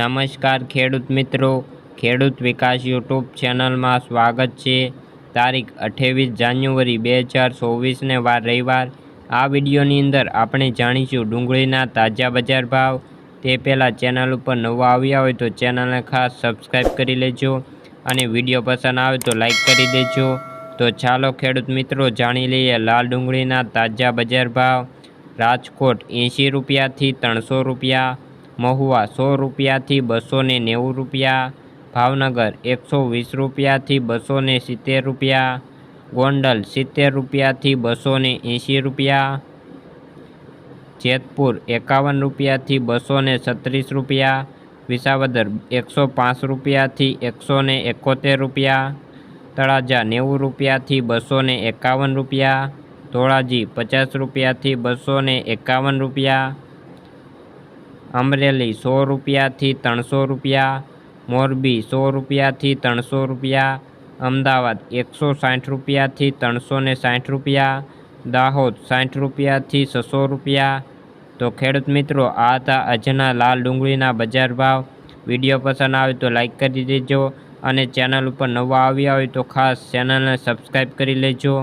નમસ્કાર ખેડૂત મિત્રો. ખેડૂત વિકાસ યુટ્યુબ ચેનલમાં સ્વાગત છે. તારીખ અઠ્ઠાવીસ જાન્યુઆરી બે હજાર ચોવીસને વાર રવિવાર. આ વિડીયોની અંદર આપણે જાણીશું ડુંગળીના તાજા બજાર ભાવ. તે પહેલાં ચેનલ ઉપર નવા આવ્યા હોય તો ચેનલને ખાસ સબસ્ક્રાઈબ કરી લેજો અને વીડિયો પસંદ આવે તો લાઈક કરી દેજો. તો ચાલો ખેડૂત મિત્રો જાણી લઈએ લાલ ડુંગળીના તાજા બજાર ભાવ. રાજકોટ એંશી રૂપિયાથી ત્રણસો રૂપિયા. મહુવા સો રૂપિયાથી બસો ને નેવું રૂપિયા, ભાવનગર એકસો વીસ રૂપિયાથી બસો ને સિત્તેર રૂપિયા, ગોંડલ સિત્તેર રૂપિયાથી બસો ને એંશી રૂપિયા, જેતપુર એકાવન રૂપિયાથી બસો ને છત્રીસ રૂપિયા, વિસાવદર એકસો પાંચ રૂપિયાથી એકસો ને એકોતેર રૂપિયા, તળાજા નેવું રૂપિયાથી બસો ને એકાવન રૂપિયા, ધોળાજી પચાસ રૂપિયાથી બસો ને એકાવન રૂપિયા અમરેલી સો રૂપિયાથી ત્રણસો રૂપિયા, મોરબી સો રૂપિયાથી ત્રણસો રૂપિયા, અમદાવાદ એકસો સાઠ રૂપિયાથી ત્રણસો ને સાઠ રૂપિયા, દાહોદ સાઠ રૂપિયાથી છસો રૂપિયા. તો ખેડૂત મિત્રો, આ હતા આજના લાલ ડુંગળીના બજાર ભાવ. વીડિયો પસંદ આવે તો લાઇક કરી દેજો અને ચેનલ ઉપર નવા આવ્યા હોય તો ખાસ ચેનલને સબસ્ક્રાઈબ કરી લેજો.